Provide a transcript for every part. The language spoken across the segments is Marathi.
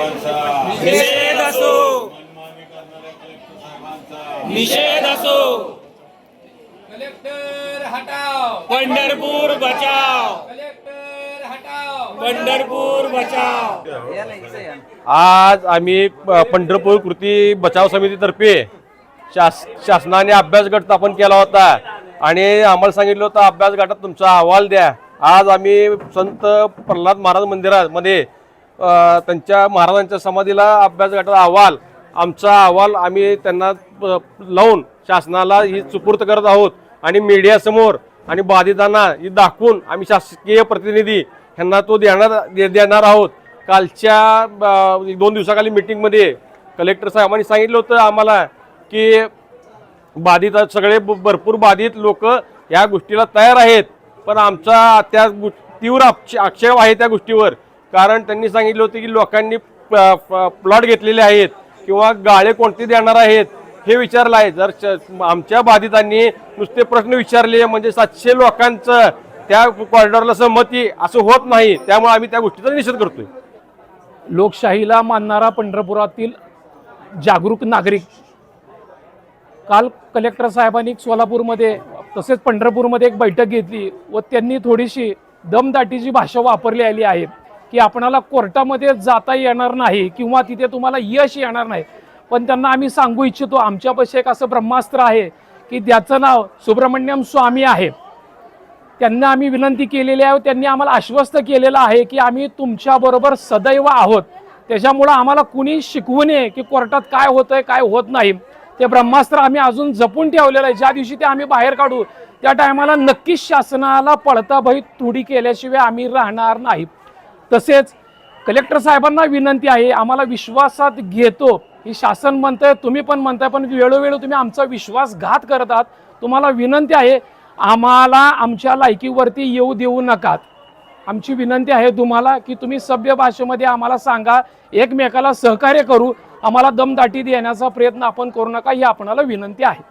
निषेध असो. निषेध असो. कलेक्टर हटाओ. पंढरपूर बचाव कलेक्टर हटाओ. पंढरपूर बचाव आज आम्ही पंढरपूर कृती बचाव समितीतर्फे शास शासनाने अभ्यास गट स्थापन केला होता. आणि आम्हाला सांगितलं होतं अभ्यास गटात तुमचा अहवाल द्या. आज आम्ही संत प्रल्हाद महाराज मंदिरामध्ये त्यांच्या महाराजांच्या समाधीला अभ्यास गटाचा अहवाल आमचा अहवाल आम्ही त्यांना लावून शासनाला ही सुपूर्त करत आहोत. आणि मीडियासमोर आणि बाधितांना ही दाखवून आम्ही शासकीय प्रतिनिधी ह्यांना तो देणार दे- देणार आहोत. कालच्या दोन दिवसाखाली मीटिंगमध्ये कलेक्टर साहेबांनी सांगितलं होतं आम्हाला की बाधित सगळे ब- भरपूर बाधित लोक या गोष्टीला तयार आहेत. पण आमचा त्या तीव्र आक्षेप आहे त्या गोष्टीवर. कारण त्यांनी सांगितलं होतं की लोकांनी प्लॉट घेतलेले आहेत किंवा गाळे कोणते देणार आहेत हे विचारलं आहे. जर श- आमच्या बाधितांनी नुसते प्रश्न विचारले म्हणजे सातशे लोकांचं त्या कॉरिडॉरला सहमती असं होत नाही त्यामुळे आम्ही त्या गोष्टीचा निषेध करतोय. लोकशाहीला मानणारा पंढरपुरातील जागरूक नागरिक. काल कलेक्टर साहेबांनी सोलापूरमध्ये तसेच पंढरपूरमध्ये एक बैठक घेतली व त्यांनी थोडीशी दमदाटीची भाषा वापरली आली आहे. की आपणाला कोर्टामध्ये जाता येणार नाही किंवा तिथे तुम्हाला यश येणार नाही. पण त्यांना आम्ही सांगू इच्छितो आमच्यापाशी एक असं ब्रह्मास्त्र आहे की ज्याचं नाव सुब्रमण्यम स्वामी आहे. त्यांना आम्ही विनंती केलेली आहे त्यांनी आम्हाला आश्वस्त केलेलं आहे की आम्ही तुमच्याबरोबर सदैव आहोत. त्याच्यामुळं आम्हाला कुणी शिकवू नये की कोर्टात काय होतं आहे काय होत नाही. ते ब्रह्मास्त्र आम्ही अजून जपून ठेवलेलं आहे. ज्या दिवशी ते आम्ही बाहेर काढू त्या टायमाला नक्कीच शासनाला पळता भई तुडी केल्याशिवाय आम्ही राहणार नाही. तसेच कलेक्टर साहेबांना विनंती आहे आम्हाला विश्वासात घेतो. ही शासन म्हणतंय तुम्ही पण म्हणताय पण वेळोवेळी तुम्ही आमचा विश्वासघात करत आहात. तुम्हाला विनंती आहे आम्हाला आमच्या लायकीवरती येऊ देऊ नकात. आमची विनंती आहे तुम्हाला की तुम्ही सभ्य भाषेमध्ये आम्हाला सांगा एकमेकाला सहकार्य करू. आम्हाला दमदाटी देण्याचा प्रयत्न आपण करू नका ही आपणाला विनंती आहे.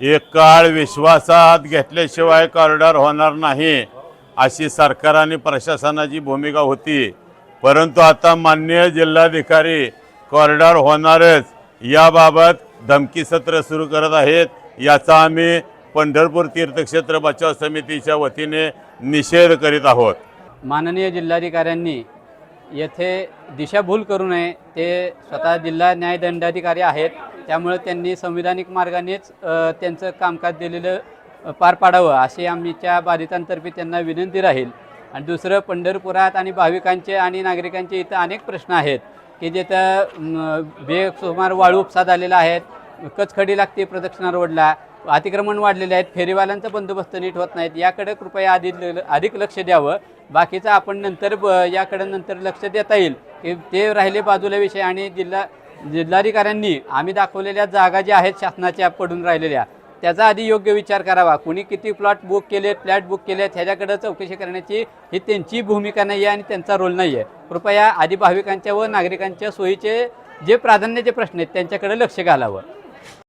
एक काळ विश्वासात घेतल्याशिवाय कॉरिडॉर होणार नाही. अशी सरकार आणि प्रशासनाची भूमिका होती. परंतु आता माननीय जिल्हाधिकारी कॉरिडॉर होणारच. याबाबत धमकी सत्र सुरू करत आहेत. याचा आम्ही पंढरपूर तीर्थक्षेत्र बचाव समितीच्या वतीने निषेध करीत आहोत. माननीय जिल्हाधिकाऱ्यांनी येथे दिशाभूल करू नये. ते स्वतः जिल्हा न्यायदंडाधिकारी आहेत. त्यामुळे त्यांनी संविधानिक मार्गानेच त्यांचं कामकाज दिलेलं पार पाडावं अशी आमच्या बाधितांतर्फे त्यांना विनंती राहील. आणि दुसरं पंढरपुरात आणि भाविकांचे आणि नागरिकांचे इथं अनेक प्रश्न आहेत की जिथं बेसुमार वाळू उपसा झालेला आहेत कचखडी लागते प्रदक्षिणा रोडला अतिक्रमण वाढलेले आहेत फेरीवाल्यांचा बंदोबस्त नीट होत नाहीत याकडे कृपया अधिक अधिक लक्ष द्यावं. बाकीचं आपण नंतर ब याकडे नंतर लक्ष देता येईल की ते राहिले बाजूला विषय. आणि जिल्हा जिल्हाधिकाऱ्यांनी आम्ही दाखवलेल्या जागा ज्या आहेत शासनाच्या पडून राहिलेल्या त्याचा आधी योग्य विचार करावा. कुणी किती प्लॉट बुक केलेत फ्लॅट बुक केलेत ह्याच्याकडे चौकशी करण्याची ही त्यांची भूमिका नाही आहे आणि त्यांचा रोल नाही आहे कृपया आधी भाविकांच्या व नागरिकांच्या सोयीचे जे प्राधान्याचे प्रश्न आहेत त्यांच्याकडे लक्ष घालावं.